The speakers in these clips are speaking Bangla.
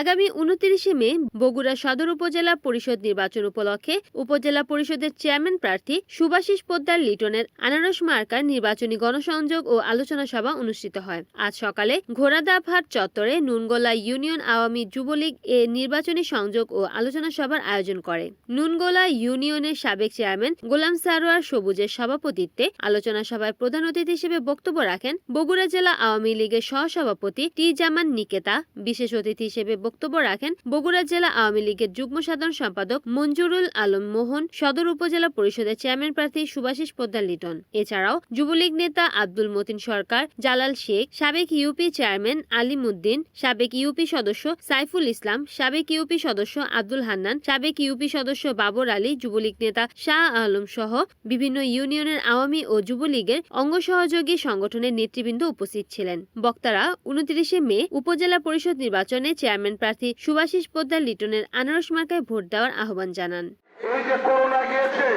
আগামী উনত্রিশে মে বগুড়া সদর উপজেলা পরিষদ নির্বাচন উপলক্ষে উপজেলা পরিষদের চেয়ারম্যান প্রার্থী সুভাষিস পোদ্দার লিটনের আনারস মার্কার নির্বাচনী গণসংযোগ ও আলোচনা সভা অনুষ্ঠিত হয়। আজ সকালে ঘোড়াদাবহাট চত্বরে নুনগোলা ইউনিয়ন আওয়ামী যুবলীগ এ নির্বাচনী সংযোগ ও আলোচনা সভার আয়োজন করে। নুনগোলা ইউনিয়নের সাবেক চেয়ারম্যান গোলাম সারোয়ার সবুজের সভাপতিত্বে আলোচনা সভায় প্রধান অতিথি হিসেবে বক্তব্য রাখেন বগুড়া জেলা আওয়ামী লীগের সহসভাপতি টি জামান নিকেতা। বিশেষ অতিথি হিসেবে বক্তব্য রাখেন বগুড়া জেলা আওয়ামী লীগের যুগ্ম সাধারণ সম্পাদক মঞ্জুরুল আলম মোহন, সদর উপজেলা পরিষদের চেয়ারম্যান প্রার্থী সুভাষিস পোদ্দার লিটন। এছাড়াও যুবলীগ নেতা আব্দুল মতিন সরকার, জালাল শেখ, সাবেক ইউপি চেয়ারম্যান আলিমুদ্দিন, সাবেক ইউপি সদস্য সাইফুল ইসলাম, সাবেক ইউপি সদস্য আব্দুল হান্নান, সাবেক ইউপি সদস্য বাবর আলী, যুবলীগ নেতা শাহ আলম সহ বিভিন্ন ইউনিয়নের আওয়ামী ও যুবলীগের অঙ্গ সহযোগী সংগঠনের নেতৃবৃন্দ উপস্থিত ছিলেন। বক্তারা উনত্রিশে মে উপজেলা পরিষদ নির্বাচনে চেয়ারম্যান প্রার্থী সুভাষিস পোদ্দার লিটনের আনারস মার্কায় ভোট দেওয়ার আহ্বান জানান। এই যে করোনা গিয়েছে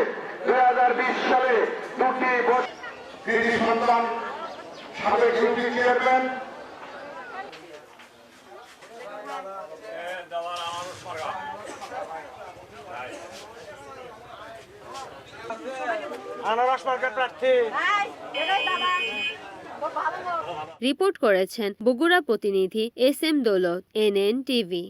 দুই হাজার বিশ সালে দুটি কৃষি সন্তান সাবেক ইউপি চেয়ারম্যান। আনারস মার্কেট প্রার্থী। রিপোর্ট করেছেন বগুড়া প্রতিনিধি S M Daulat N TV.